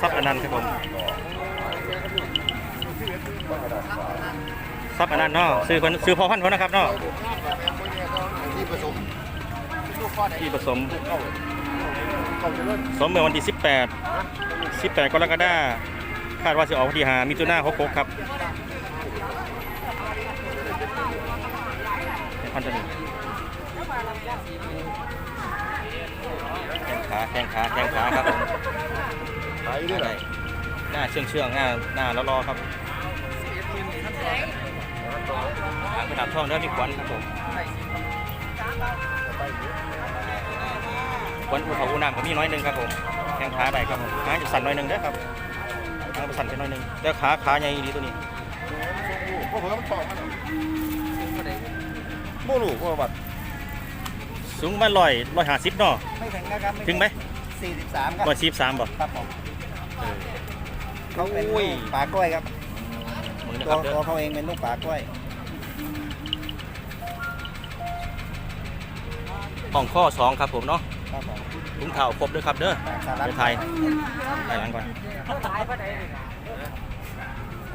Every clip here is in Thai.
ซับอนันต์ครับผมซับอนันต์เนาะซื้อคนซื้อพอพันธุ์เขานะครับเนาะที่ผสมที่ผสมสมเมื่อวันที่ 18 18กรกฎาคมคาดว่าจะออกวันที่5มิถุนายน66ครับพันตัวนี้แข้ง ขาแข้งขาแข้งขาครับผมขายด้วยได้หน้าเชื่องเชื่องหน้าหน้าล้อรอครับหางกระดาบช่องเริ่มมีควันครับผมควันอุเขาอุน้ำก็มีน้อยหนึงครับผมแข้งขาได้ครับผมหางจะสั่นน้อยหนึงเด้อครับหางจะสั่นแค่น้อยหนึงแต่ขาขาใหญ่ดีตัวนี้พวกผมต้องตอกมันโมลูพวกบัตรสูงประมาณร้อยร้อยห้าสิบเนาะไม่ถึงนะครับถึงไหม สี่สิบสามครับร้อยสี่สามบ่ครับผมเออเขาเป็นโอ้ยลูกป่ากล้วยครับมือนะตัควรับเด้ตัวอเขาเองเป็นลูกป่ากล้วยห้องข้อสองครับผมเนาะครับผมถุงเท้าครบด้วยครับเด้อสารัเดี๋ยวไทยไปหลังก่อน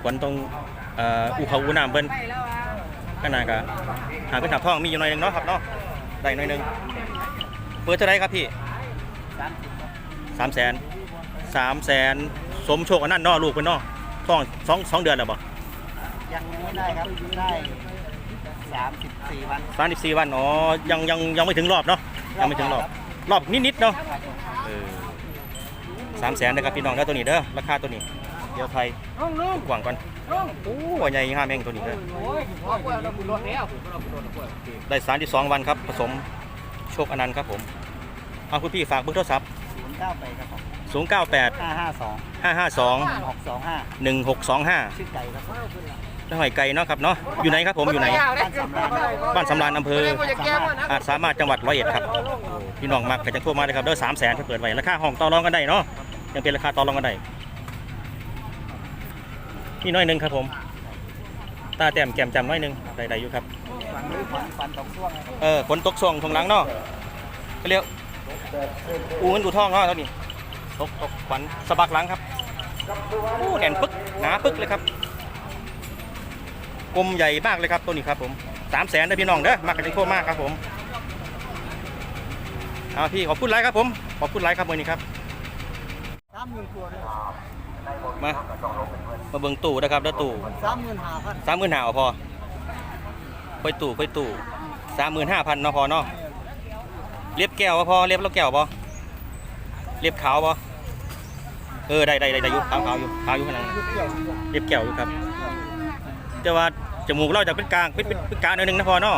ควันตรงเอ่ออูเขาอูน้ำเบิ้นขนาดกะหาเป็นถับท่องมีอยู่หน่อยหนึงเนาะครับเนาะได้หน่อยหนึงเปิดเท่าไรครับพี่ สามสิบสามแสนสามแสนสมโชคอันนั้นเนาะลูกเป็นเนาะท้องสองสองเดือนแล้วบ่ยังยังไม่ได้ครับได้สามสิบสี่วันสามสิบสี่วันอ๋อยังยังยังไม่ถึงรอบเนาะยังไม่ถึงรอบรอบนิดๆเนาะเออสามแสนนะครับพี่น้องเด้อตัวนี้เด้อราคาตัวนี้ เดี๋ยวไทยกว่างก่อนโอ้หัวใหญ่ห้าแมงตัวนี้เด้อได้32วันครับผสมโชคอนันต์ครับผม เอาคุณพี่ฝากเบอร์โทรศัพท์ ศูนย์เก้าไปครับผม098 ห้าห้าสอง552 หกสองห้า1625ชื่อไก่ครับผมน้าหอยไก่เนาะครับเนาะอยู่ไหนครับผมอยู่ไหน บ้านสำราญบ้านสำราญอำเภออาจสามารถจังหวัดร้อยเอ็ดครับพี่น้องมักก็จะโทรมาเลยครับเด้อสามแสนเปิดไว้ราคาห้องต่อรองกันได้เนาะยังเป็นราคาต่อรองกันได้นี่น้อยหนึงครับผม ตาแต้มแก้มจำน้อยหนึงได้ได้อยู่ครับ ฝั่งนี้ฟันฟันตกช่วงนะครับ เออฝนตกช่วงทงหลังเนาะก็เรียก อูเงินอูทองเนาะแล้วนี่ตกตกขวัญสะบักหลังครับโอ้แน่นปึ๊กหนาปึ๊กเลยครับกลมใหญ่มากเลยครับตัวนี้ครับผมสามแสนได้อพี่น้องเด้อมากกันจังโคมากครับผมเอาพี่ขอบคุณไลค์ครับผมขอบคุณไลค์ครับวันนี้ครับสามหมื่นตัวเลยมามาเบิ่งตู้นะครับเด้อตู้สามหมื่นห้าพันสามหมื่นห้าพอค่อยตู้ค่อยตู้สามหมื่นห้าพันเนาะพอเนาะ เรียบแก้วบ่พอเรียบแล้วแก้วบ่เรียบขาวบ่เออได้ได้ได้ได้อยู่ขาวขาวอยู่ขาวอยู่ข้างหลังลูกเกี่ยวเรียบแก้วอยู่ครับแต่ว่าจมูกเราจะเป็นกลางเป็นเป็นเป็นกลางหน่อยหนึงนะพอเนาะ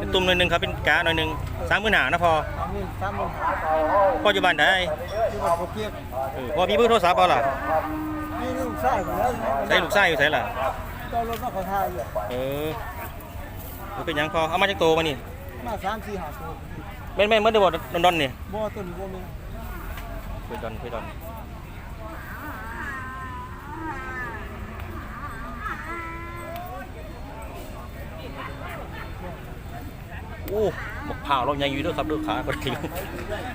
นี่ตุ่มหนึ่งเป็นตุ่มหน่อยหนึงครับเป็นกลางหน่อยหนึงสามหมื่นหานะพอสามหมื่นสามหมื่นห้าพออยู่บ้านได้ที่ว่าเขาเกี่ยวเออพอมีเบอร์โทรศัพท์บ่ล่ะนี่ลูกไส้อยู่แล้วใช้ลูกไส้อยู่ใช่ล่ะ ตอนรถมาขอทายอยู่เออบ่เป็นหยังพอเอามาจากโตมานี่มาสามสี่ห้าตัว แม่นแม่นเมื่อเดือนดอนดอนนี่บ่ตัวนี้บ่มีคุยดอนคุยดอนโอ้บอกเผาเราใหญ่อยู่ด้วยครับด้วยขาคนเดียว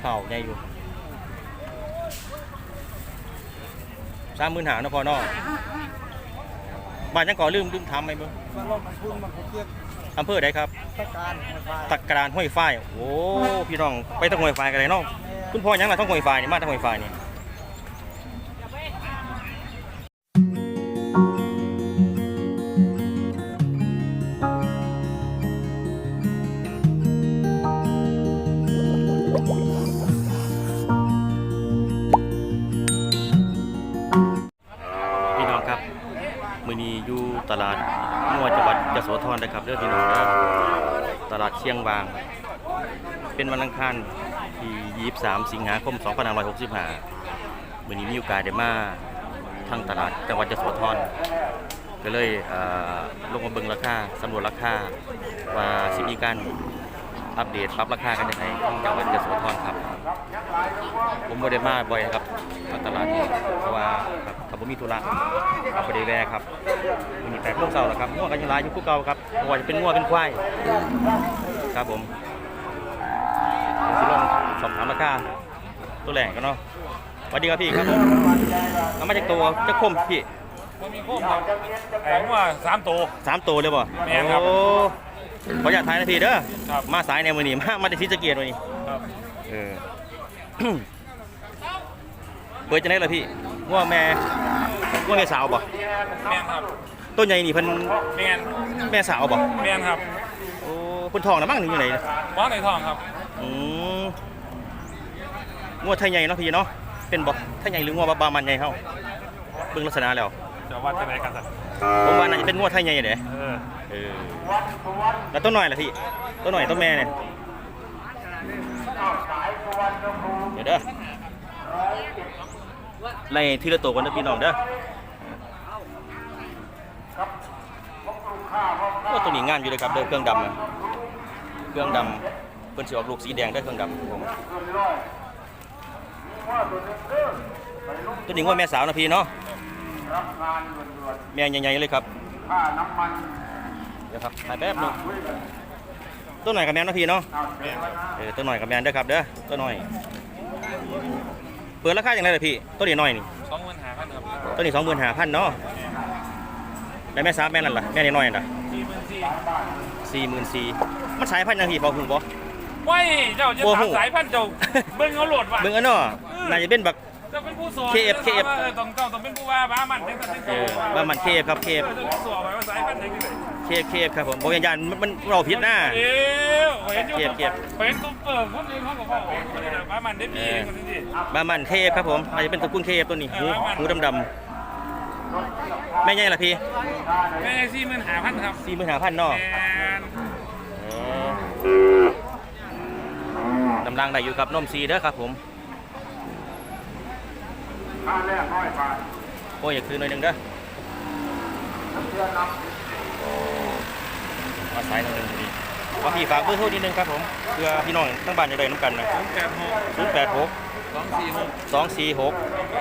เผาใหญ่อยู่สามหมื่นหานะพอเนาะบ้านยังก่อลืมลืมทำไหมมึงมันว่ามันพุ่นมันเขาเกี่ยว อำเภอใดครับตะการไฟฟ้าตักกรานห้วยฝ้ายโอ้พี่น้องไปทางห้วยฝ้ายกันเลยเนาะคุณพ่อยังไงต้องห้วยฝ้ายนี่มาทางห้วยฝ้ายนี่ คารที่23 สิงหาคม2565มือนี้มีโอกาสได้มาทางตลาดจังหวัดยโสธรก็เลยเลงมาเบิ่งราคาสำรวจราคาว่าสิมีการอัปเดตปรับราคากันยังไงทางจังหวัดยโสธรครับ ผมบ่ได้มาบ่อยครับมาตลาดนี้เพราะว่าครับถ้าบ่มีธุระบ่ได้แวะครับมีแต่พวกเก่าแหละครับงวกันยังหลายอยู่ผู้เก่าครับบ่ว่าจะเป็นงัวเป็นควายครับผม สิลองสอบถามราคาตัวแหลงกันเนาะสวัสดีครับพี่ครับผมเอามาจากตัวจะคมพี่มันมีโค้งครับแผงว่าสามตัว สามตัวเลยบ่แม่นครับโอ้ขออยากถ่ายนะพี่เด้อครับมาสายในมือนี้มามาจากศรีสะเกียดวันนี้ครับเออเปิดจะได้เหรอพี่ว่าแม่ว่าแม่สาวบ่แมนครับต้นใหญ่นี่เพิ่นแมนแม่สาวบ่แมนครับโอ้เพิ่นทองนะมั้งหรือยังไงบ้านในทองครับอืม งวดไทยใหญ่เนาะพี่เนาะเป็นบ่ไทยใหญ่หรืองวดบามันใหญ่เฮาเบิ่งลักษณะแล้วจะวัดจะไหนกันสักผมว่าน่าจะเป็นงวดไทยใหญ่เด้เออเออแล้วต้นหน่อยล่ะพี่ต้นหน่อยต้นแม่เนี่ยเดี๋ยวเด้อไล่ทีละตัวกันเด้อพี่น้องเด้อว่าตัวนี้งานอยู่เลยครับเด้อเครื่องดำนะเครื่องดำเป็นสีออกลูกสีแดงได้อเครื่องดำผม ตัวนี้ว่าแม่สาวนะพี่เนาะแม่ใหญ่ๆเลยครับเดี๋ยวครับถ่ายแป๊บหนึงตัวหน่อยกับแมนเนาะพี่เนาะเออตัวหน่อยกับแมนเด้อครับเด้อตัวหน่อย เปิดราคาอย่างไรเลยพี่ ตัวนี้หน่อยนี่สองหมื่นห้าพันครับตัวนี้สองหมื่นห้าพันเนาะแล้วแม่สาวแม่นั่นล่ะแม่นี่น้อยน่ะสี่หมื่นสี่สี่หมื่นสี่มันสายพันธุ์หยังพี่พอหูบ่ว้ายเจ้าจะโอ้ถาโหมสายพันธุ์เจ้าเบิ่งเอาโหลดว่ะเบิ่งอันเนาะน่าจะเป็นบัก เจ้าเป็นผู้สอน KF KF เออต้องเจ้าต้องเป็นผู้ว่าบ้ามันตั้งแต่ตั้งเอแต่อว่ามันเคฟครับเคฟเออเจ้าเป็นผู้สอนว่าสายพันธุ์ไหนกันเลยเคฟเคฟครับผมบ่ยันยันมันมันเราผิดนะเอ้วเห็นอยู่เก็บเก็บเห็นตุ้มเปิดคนอื่นเขาก็บอกโอ้คนนี้นะบ้ามันได้ปีคนนี้สิบามันเคฟครับผมน่าจะเป็นตระกูลเคฟตัวนี้หูหูดำๆแม่ใหญ่ล่ะพี่แม่สี่หมื่นห้าพันครับสี่หมื่นห้าพันเนาะแมน กำลังได้อยู่กับนมซีเด้อครับผมโอ้ยอยากซื้อหน่อยหนึ่งเด้อมาสายหน่อยหนึ่งดีขอพี่ฝากเบอร์โทรนิดนึงครับผมเพื่อพี่น้องทั้งบ้านจะได้น้ำกันนะศูนย์แปดหกศูนย์แปดหกสองสี่หกสองสี่หก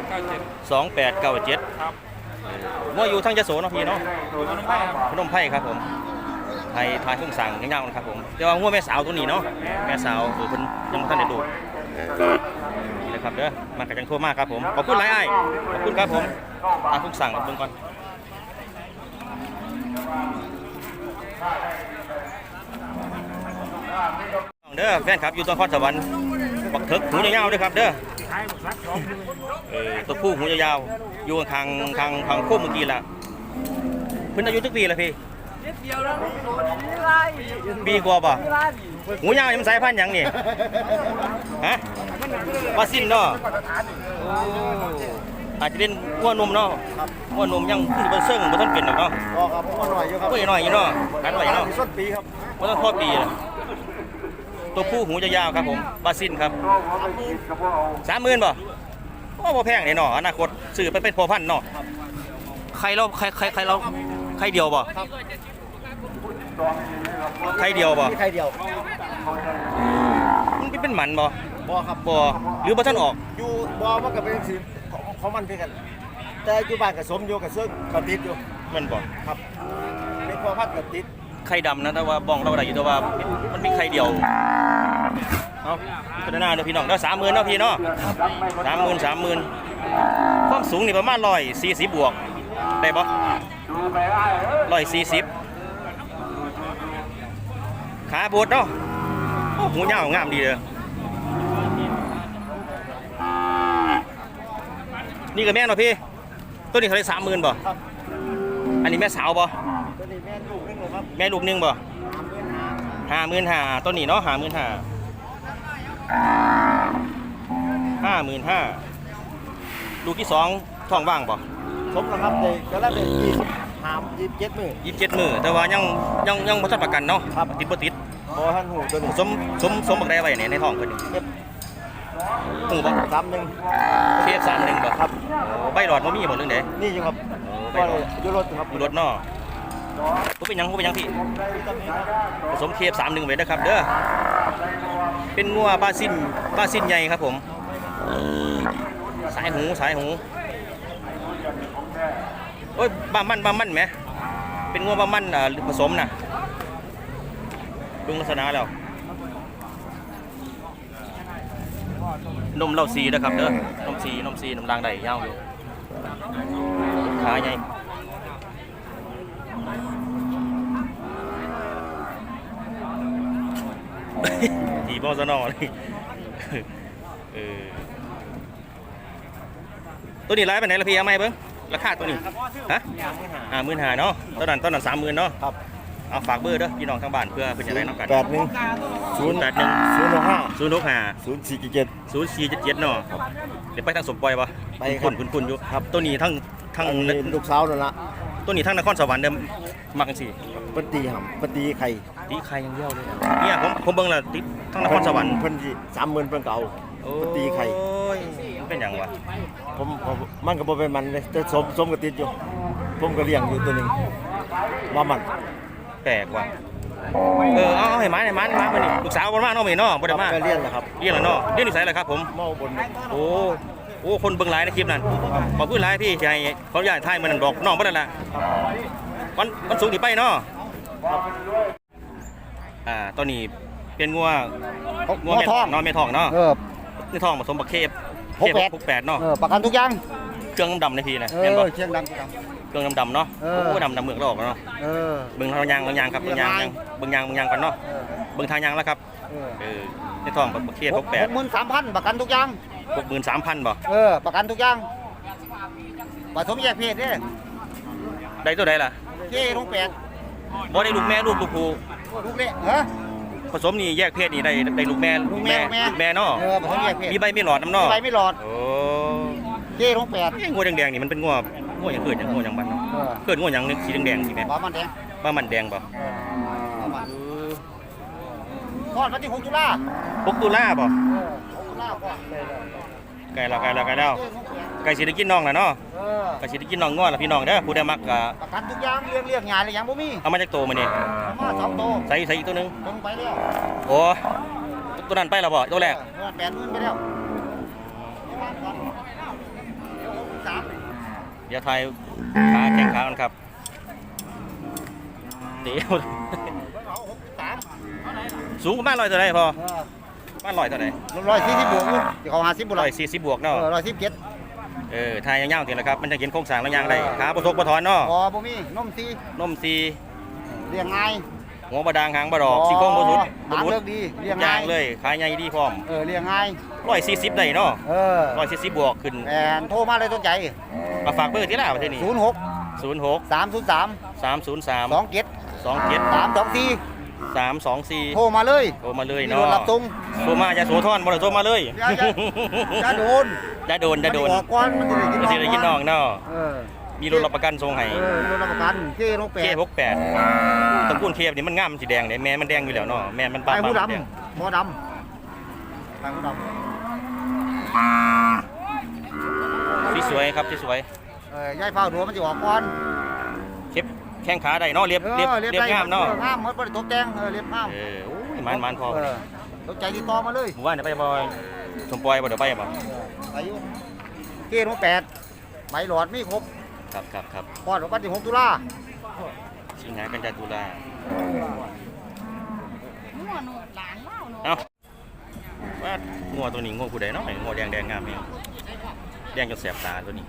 เก้าเจ็ดสองแปดเก้าเจ็ดครับมั่วอยู่ทั้งยโสเนาะพี่เนาะดูน้ำไผ่ครับพนมไผ่ครับผมไท ยทายทุ่งสั่งเงาๆนะครับผมแต่ว่างัวแม่สาวตัวนี้เนาะแม่สาวเออเพิ่นยังบ่ทันได้ดูนี่เลยครับเด้อมากระจังทั่วมากครับผมขอบคุณหลายอ้ายขอบคุณครับผมทายทุ่งสั่งเบิ่งก่อนเด้อแฟนครับอยู่ตอนคอนสวรรค์บักเถิกหูยาวๆเด้อครับเด้อเออตัวผู้หูยาวๆอยู่ข้างข้างข้างโค้งเมื่อกี้ล่ะเพิ่นอายุทุกปีละพี่ เดียวแล้วนี่ไรปีกว่าป่ะนี่ไรหูยาวนี่มันสายพันธุ์หยังนี่ฮะปลาซินเนาะโอ้อาจจะเป็นงัวนมเนาะงัวนมยังเพิ่งจะเป็นเซิ่งบ่ทันเป็นหรอกเนาะก็ครับผมหน่อยอยู่ครับเพิ่นน้อยอยู่เนาะกันไว้เนาะส้นปีครับบ่ต้องพอปีอะตัวผู้หูยาวๆครับผมปลาซินครับ30,000บ่โอ้บ่แพงนี่เนาะอนาคตซื้อไปเป็นพ่อพันธุ์เนาะใครเราใครใครใครเราใครเดียวบ่ ใครเดียวบ่มีใครเดียวมันเป็นหมันบ่บอครับบ่หรือบ่ทันออก อยู่บอมันก็เป็นสีของของมันเพื่อกัน แต่อยู่บ้านกับสมอยู่กับเสื้อกับติดอยู่มันบ่ครับเป็นพอพักกับติดไข่ดำนะแต่ว่าบ้องเราได้อยู่แต่ว่ามันมีไข่เดียวเอาพิจารณาเด้อพี่น้องเด้อสามหมื่นเนาะพี่เนาะสามหมื่นสามหมื่นความสูงนี่ประมาณร้อยสี่สิบบวก ได้ปะร้อยสี่สิบ ขาบวดเนาะโอ้หูยาวงามดีเลยนี่ก็แม่เนาะพี่ ตัวนี้เขาได้สามหมื่นบ่ครับอันนี้แม่สาวบ่ตัวนี้แม่ลูกนึงหนูครับแม่ลูกหนึงบ่ห้าหมื่นห้าต้นนี้เนาะห้าหมื่นห้าห้าหมื่นห้าลูกที่สองท้องว่างบ่สมแล้วครับเด็กก็แล้วเป็นยี่สิบหามยี่สิบเจ็ดหมื่นยี่สิบเจ็ดมือแต่ว่ายังยังยังบ่ทันประกันเนาะครับติดบ่ติด บอท่านหูตัวนี้สมสมสมบักได้ไว้เนี่ยในท้องเพิ่นนี่เก็บหูบ่สามหนึ่งเคฟสามหนึ่งบ่ครับโอ้ใบหลอดบ่มีบ่เรื่องใดนี่อยู่ครับใบก็หลเลอดยอยู่รถครับอยู่รถเนาะบ่เป็นหยังบ่เป็นหยังพี่ตอนนี้ครับผสมเคฟสามหนึ่งไว้นะครับเด้อเป็นงัวบาซินบาซินใหญ่ครับผมสายหูสายหูโอ้ยบ้ามันบ้ามันไหมเป็นงัวบ้ามันอ่าผสมนะ เบิ่งลักษณะแล้วนมเหล้าซีนะครับเด้อนมซีนมซีนมรางใดยาวอยู่ขาใหญ่ทีบอสนอนี่เออตัวนี้ร้ายไปไหนละพี่เอาไหมเบิ้งราคาตัวนี้ฮะอ่าหมื่นหาเนาะตอนนั้นตอนนั้นสามหมื่นเนาะครับ เอาฝากเบอร์เด้อพี่น้องทางบ้านเพื่อเพื่อจะได้น้ำกันแปดหนึ่งศูนย์แปดหนึ่งศูนย์หกห้าศูนย์หกห้าศูนย์สี่เจ็ดศูนย์สี่เจ็ดเจ็ดเนาะเดี๋ยวไปทางสมปล่อยปะไปครับคุณคุณคุณอยู่ครับตัวนี้ทั้งทั้งอันนี้ลูกสาวนั่นละตัวนี้ทั้งนครสวรรค์เดิมมักกันสิปฏิหำปฏิไข่ตีใครอยังเดียวเลยเนี่ยผมผมเบิ่งและติดทั้งนครสวรรค์เพิ่นที่สามหมื่นเพิ่นเก่าปฏิไข่โอ้ยมันเป็นอย่างวะผมผมมันก็บ่เป็นมันเลยแต่สมสมก็ติดอยู่ ผมก็เลี้ยงอยู่ตัวหนึงว่ามันแปลกว่ะเออเอาเอาให้หมาให้หมาให้หมามานี่ลูกสาวบ่มาเนาะมื้อนี้เนาะบ่ได้มาก็เลี้ยงนะครับเรียนแล้วเนาะเรียนนิสัยแล้วครับผมเมาบนโอ้โอ้คนเบิ่งหลายในคลิปนั้นขอพูดหลายพี่สิให้ขออนุญาตถ่ายมันนบอกน้องบ่ได้ละวันวันศุกร์นี่ไปเนาะอ่าตอนนี้เป็นงัวงัวแม่ทองเนาะแม่ทองเนาะเออแม่ทองผสมบักเคฟหกแปดหกแปดเนาะเออประกันทุกอย่างเครื่องดำๆในพี่นะเอแม่นบ่อเชียงดังทุกอย่าง เครื่องดำๆเนาะเออ โอ้ดำดำเมือกเราออกแล้วเนาะเออ เบิ่งทางยางทางยางครับเบิ่งยางยางเบิ่งยางเบิ่งยางก่อนเนาะเออเบิ่งทางยางแล้วครับเออเออในท้องบักเคฟหกแปดหมื่นสามพันประกันทุกอย่าง หกหมื่นสามพันบ่เออ ประกันทุกอย่างผสมแยกเพศเด้ได้ตัวใดล่ะเจ้ทุกแปดบ่ได้ลูกแม่ลูกลูกผู้ลูกเละฮะผสมนี่แยกเพศนี่ได้ได้ลูกแม่ลูกแม่ลูกแม่ ลูกแม่เนาะเออผสมแยกเพศมีใบมีหลอดน้ำเนาะไปไม่หลอดโอ้เจ้ทุกแปดยงัวแดงๆนี่มันเป็นงัว งัวอย่างเกิดอย่างงัวอย่างบ้านเนาะเออ เกิดงัวอย่างนึงสีแดงๆสิแม่บ้ามันแดงบ้ามันแดงบ่เออบ้ามันทอดวันที่หกตุลาปกตุลาบ่เออหกตุลาก่อนเลยเลยไก่แล้วไก่แล้วไก่แล้วเจ้ทุกแปดไก่สิได้กินน้องล่ะเนาะเออไก่สิได้กินน้องง้อล่ะพี่น้องเด้อผู้ใดมักก็ประกันทุกอย่างเรียกเรียกงานเลยยังบ่มีเอามาจากโตมานี่เอามาสองโตใส่ใส่อีกตัวหนึงลงไปแล้วโอ้ตัวนั้นไปแล้วบ่ตัวแรกเออแปดหมื่นไปแล้วสาม เดี๋ยวทายขาแข้งขากันครับเดี๋ยวเอาหกสามสูงประมาณร้อยเท่าไหรพอเออประมาณร้อยเท่าไหรร้อยสี่สิบบวกอยู่เดี๋ยวเขาหาสิบบุร้อยสี่สิบบวกเอเนาะอร้อยสิบเจ็ดเออทายยาวๆทีละครับ มันจะเห็นโครงสร้างแล้วยางได้ขาบ่ทกบ่ถอนเนาะพอบ่มีนมซีนมซีเลี้ยงง่ายหัวบ่ดางหางบ่ดอกซี่โครงบ่สุดบ่หางสุดเลิกดีเลี้ยงยาง่างยเลยขาใหญ่ดีพร้อมเออเลี้ยงง่าย ร้อยสี่สิบได้เนาะเออร้อยสี่สิบบวกขึ้นแอนโทรมาเลยต้นใจมาฝากเบอร์ที่ละประเทศนี้ศูนย์หกศูนย์หกสามศูนย์สามสามศูนย์สามสองเจ็ดสองเจ็ดสามสองสี่สามสองสี่โทรมาเลยโทรมาเลยมีเนาะรถรับส่งโทรมาอย่าโสธรบ่ได้โทรมาเลยอย่าอย่าอย่าโดนอย่าโดนอย่าโดนมัออกก่อนมันจะได้กินมันสิได้กินน้องเนาะเออมีรถรับประกันส่งให้เออมีรถรับประกันเคโรแปเคดหกแปดตระกูลเคนี่มันงามมันสีแดงเนี่ยแม่มันแดงอยู่แล้วเนาะแม่มันไปปากผู้ปากแดงดำหมอดำไปผู้ด สีสวยครับสีสวยำเออยายเฝ้าดัวมันจะออกก่อนเข็บแข้งขาได้เนาะเรียบเรียบออเรียบได้งามเนาะอองามหมดบ่ได้ตกแต่งเออเรียบงามเออโอ้ยมันมันพอเออตกใจติดต่อมาเลยหมู่บ้านเดี๋ยวไปบ่สมปล่อยบ่เดี๋ยวไปบ่อายุเกณฑ์ของแปดใบหลอดมีครบครับครับครับพอดวันที่หกตุลาสิงหากันยาตุลาเอ้า ว่างัวตัวนี้งัวผู้ใดเนาะงัวแดงแดงงามแฮงแดงจนแสบตาตัวนี้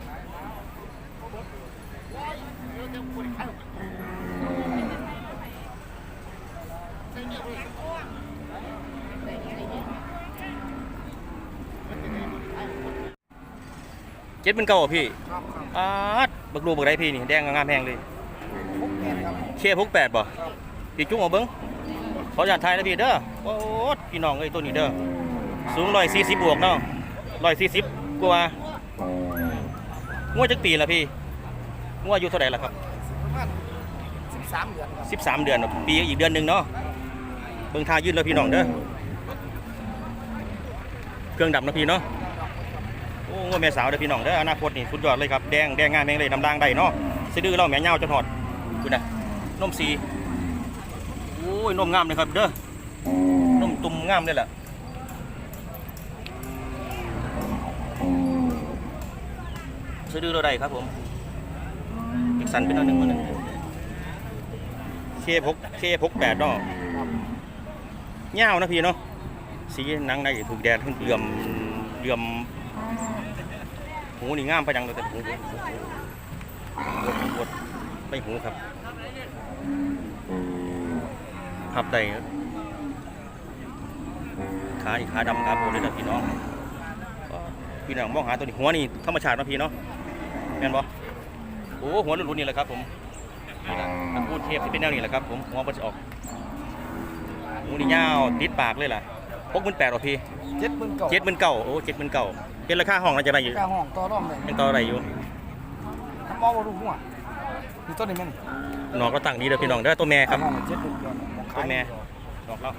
เจ็ดเป็นเก่าพี่อาดบักดูบักไรพี่นี่แดงงามแพงเลยเคพกแปดบ่พี่จุ้งเอาเบิ้งเขออนุญาตถ่ายนะพี่เด้อ โอ้พี่น้องเอ้ยตัวนี้เด้อ สูงร้อยสี่สิบบวกเนาะร้อยสี่สิบกว่างัวจักปีละพี่งัวอายุเท่าไหร่ละครับสิบสามเดือนสิบสามเดือนปีอีกเดือนหนึ่งเนาะเบิ่งทายืนแล้วพี่น้องเด้อเครื่องดับนะพี่เนาะโอ้งัวแม่สาวเด้อพี่น้องเด้ออนาคตนี่สุดยอดเลยครับแดงแดงงามแมงเลยน้ำด่างได้เนาะสะดือเราแม่เงาจนหอดคุณนะนมสีโอ้ยนมงามเลยครับเด้อนมตุ่มงามเลยล่ะ สะดือเราได้ครับผมอีกสันเป็นอันหนึ่งมันหนึ่งเคพกเคพกแปดเนาะเงาวนะพี่เนาะสีหนังได้ถูกแดดขึ้นเหลื่อมเหลื่อมหูนี่งามไปยังเลยแต่หูปวดปวดไม่หูครับพับได้ครับขาอีกขาดำครับโอ้เลยนะพี่น้องก็พี่น้องมองหาตัวนี้หัวนี่ธรรมชาตินาะพี่เนาะ แม่นบ่โอ้หัวรุ่นๆนี่แหละครับผมนี่แหละตระกูลเทพที่เป็นแนวนี้แหละครับผมหัวมันจะออกหูนี่ยาวติดปากเลยล่ะพกมันแปดหรอพี่เจ็ดหมื่นเก่าเจ็ดหมื่นเก่าโอ้เจ็ดหมื่นเก่าเป็นราคาห้องเราจะได้อยู่กล้าห้องต่อรองเลยยังต่ออะไรอยู่ทำมองว่าลูกหัวนี่ต้นนี้แม่นน้องก็ตั้งนี้เด้อพี่น้องเด้อตัวแม่ครับห้องเจ็ดหมื่นย้อนตัวแม่น้องเรา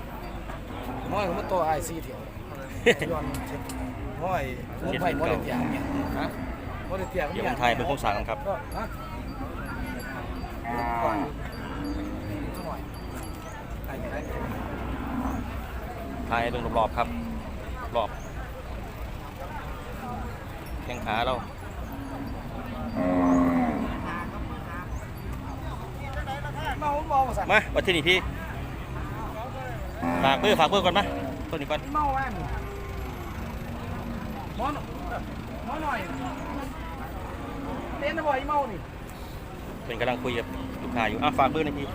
น้อยมันตัวไอซีเถียวย้อนเจ็ดน้อยมุ้งไผ่โมเดลเตียงเนี่ยฮะโมเดลเตียง เดี๋ยวผมไทยเป็นโครงสร้างครับก็ฮะก่อนหน่อยไอ้ไอ้ไทยเป็นรอบๆครับ รอบแข้งขาเราเมาเมาสั่นมาวัดที่นี่พี่ ฝากเบอร์ฝากเบอร์ก่อนมาตัวนี้ก่อนเมาแม่นมอนมอนหน่อย เต้นบ่อยเมานี่เป็นกำลังคุยกับลูกค้าอยู่อะฝากเบอร์หน่อยพี่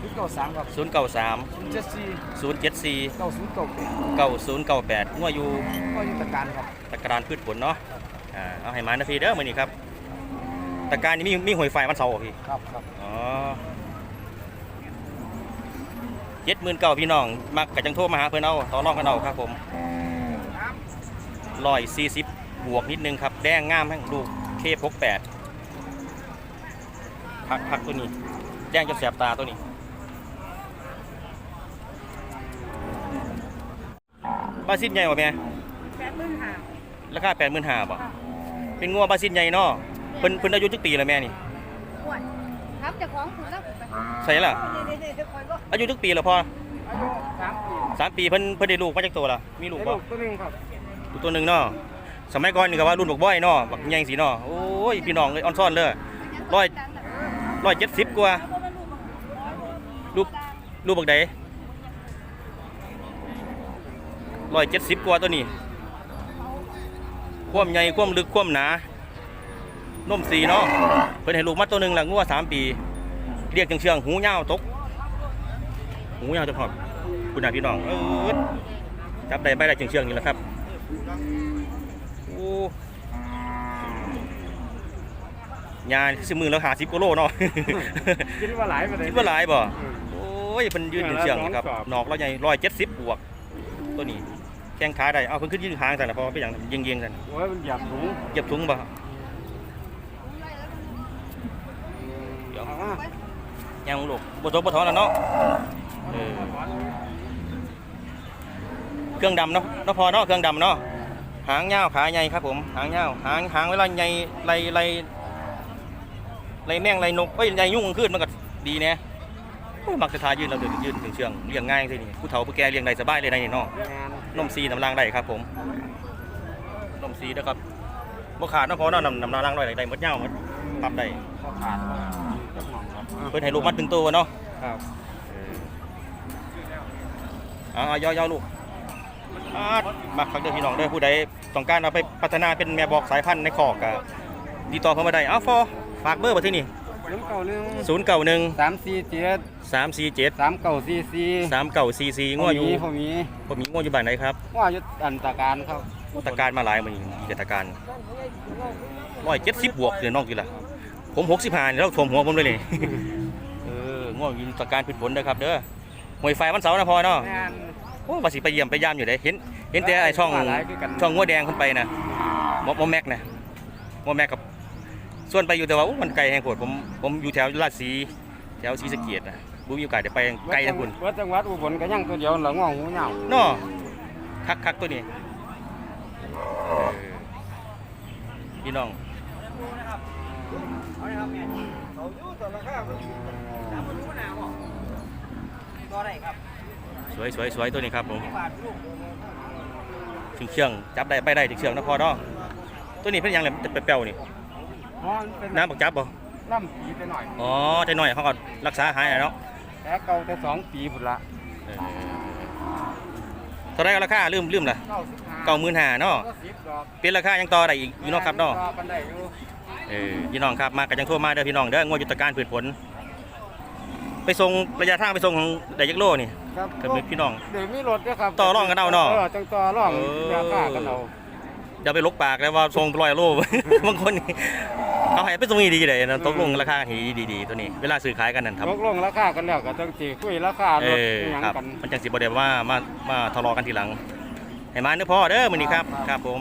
พิเก้าสามครับศูนย์เก้าสามเจ็ดสี่ศูนย์เจ็ดสี่เก้าศูนย์เก้าแปดเก้าศูนย์เก้าแปดงัวอยู่ก็ยุทธการครับตะการพืชผลเนาะอ่าเอาให้มานะพี่เด้อมื้อนี้ครับตะการนี่มีมีหวยไฟวันเสาร์เหรอพี่ ครับครับอ๋อเจ็ดหมื่นเก้าพี่น้องมักกะจังโทรมาหาเพื่อนเอาต่อรองกันเอาครับผมร้อยสี่สิบบวกนิดนึงครับ แดงงามแห้งลูกเคพกแปด พักพักตัวนี้แดงจนแสบตาตัวนี้บาซินใหญ่กว่าแม่แปดหมื่นห้าราคาแปดหมื่นห้าป่ะเป็นงัวบาซินใหญ่เนาะเพิ่นเพิ่นอายุจักปีแล้วแม่นี่อ้วนครับเจะของคุณแล้วไปใช่ล่ะเดี๋ยวเดี๋ยวเดี๋ยวคอยบอกอายุจักปีแล้วพ่ออายุสามปีสามปีเพิ่นเพิ่นได้ลูกมาจากตัวละมีลูกได้บ่ลูกตัวหนึงครับลูกตัวหนึ่งเนาะสมัยก่อนนี่ก็ว่ารุ่นบักบ้อยเนาะบักใหญ่สีเนาะโอ้ยพี่น้องเลยออนซ่อนเลยร้อย ร้อยเจ็ดสิบกว่า ลูกลูกบักใดร้อยเจ็ดสิบกว่าตัวนี้ ความใหญ่ความลึกความหนานมสีเนาะเพิ่นให้ลูกมาตัวหนึ่งละงัวสามปี เรียกจังเชืองหูยาตก หูยาจะหอดคุณน่ะพี่น้องจับได้ไปได้จังเชืองนี่แหละครับ โอ้ ยาสิมือแล้วหาสิบกิโลเนาะ คิดว่าหลายไปเลย คิดว่าหลายบ่ โอ้ยเพิ่นยืนอยู่เชียงนี่ครับนอกเราใหญ่ร้อยเจ็ดสิบบวก ตัวนี้แข้งขาได้เอาเพิ่นขึ้นยืนหางสั่นนะเพราะว่าเป็นอย่างยิงยิงๆสั่นโอ้ยมันหยับถุงเหยียบถุงบ่เดี๋ยวยังลูกบ่ตกบ่ถอนแล้วเนาะเออเครื่องดำเนาะเนาะพอเนาะเครื่องดำเนาะหางยาวขาใหญ่ครับผม หางยาวหางหางเวลาใหญ่ไล่ไล่ ไล่แมงไล่นกเอ้ยไล่ยุ่งขึ้นมันก็ดีแน่โอ้ยมักจะทายืนเราเดินยืนถึงเชืองเลี้ยงง่ายทีนี่ผู้เฒ่าผู้แก่เลี้ยงได้สบายเลยนะนี่เนาะนมซีน้ำรางได้ครับผมนมซีนะครับบ่ขาดเนาะพอเนาะน้ำน้ำรางได้ได้หมดเงาหมดปรับได้ขาดเพิ่นให้ลูกมัดถึงตัวเนาะครับเอ่าย่อย่อลูกอาดมักคักเด้อพี่น้องเด้อผู้ใดต้องการเอาไปพัฒนาเป็นแม่บอกสายพันธุ์ในคอกก็ติดต่อเข้ามาได้อ้าวฟอ ฝากเบอร์มาที่นี่น้ำเก่าหนึ่งศูนย์เก้าหนึ่งสามสี่เจ็ดสามสี่เจ็ดสามเก่าสี่สี่สามเก้าสี่สี่ง้ออยู่ผมมีผมมีง้ออยู่บ้านไหนครับว่าอยู่อันตาการครับตะการมาหลายมันอีกตะการร้อยเจ็ดสิบบวกเดือนนอกกี่ละผมหกสิบห้านี่เราถ่วมหัวผมเลยนี่เออง้ออยู่ตะการผิดผลนะครับเด้อหวยไฟวันเสาร์นะพอเนาะงานโอ้ว่าสิไปเยี่ยมไปยามอยู่เด้เห็น เห็นแต่ไอ้ช่องว่าหลายคือกันช่องงัวแดงขึ้นไปนะมอมอแม็กนะมอแม็กกับ ส่วนไปอยู่แต่ว่าอู้มันไกลแห่งโพดผมผมอยู่แถวราชสีแถวศรีสะเกียดนะบุมีโอกาสเดี๋ยวไปไกลนะคุณวัดจังหวัดอุบลก็ยังตัวเดียวหลังงอหูเหงาเนาะคักคักตัวนี้เออพี่น้องสวยสวยสวยตัวนี้ครับผมถึงเชืองจับได้ไปได้ถึงเชืองนะพอเนาะตัวนี้เป็นหยังไงเปรี้ยวๆนี่ เพราะมันเป็นน้ำบักจับบ่ล่ำปีไปหน่อยอ๋อใจหน่อยเขาก็รักษาหายอะเนาะแต่เก่าแต่สองปีพุ่นละเออเท่าไรก็ราคาลืมลืมล่ะเก้าสิบห้าเก้าหมื่นห้าเนาะก็สิบดอกเป็นราคายังต่อได้อีกอยู่เนาะครับเนาะต่อกันได้อยู่เออพี่น้องครับมากันยังโทั่วมาเด้อพี่น้องเด้องวดยุทธการพืชผล ไปส่งระยะทางไปส่งของไดยักโลนี่ครับครับพี่น้อง เดี๋ยวมีรถด้วยครับต่อรองกันเอาเนาะออจังต่อรองเออ ราคากันเอา อย่าไปลกปากเลยว่าส่งร้อยโล บางคนนี่ เขาให้ไปส่งดีๆเลยนะตกลงราคาให้ดีๆตัวนี้ เวลาซื้อขายกันนั่นครับตกลงราคากันแล้วก็ต้องสิคุยราคาเอรถออิหยังครับกันมันจังสิบ่ได้ว่ามามาทะเลาะกันทีหลังให้มาเด้อพ่อเด้อมื้อนี้ครับครับผม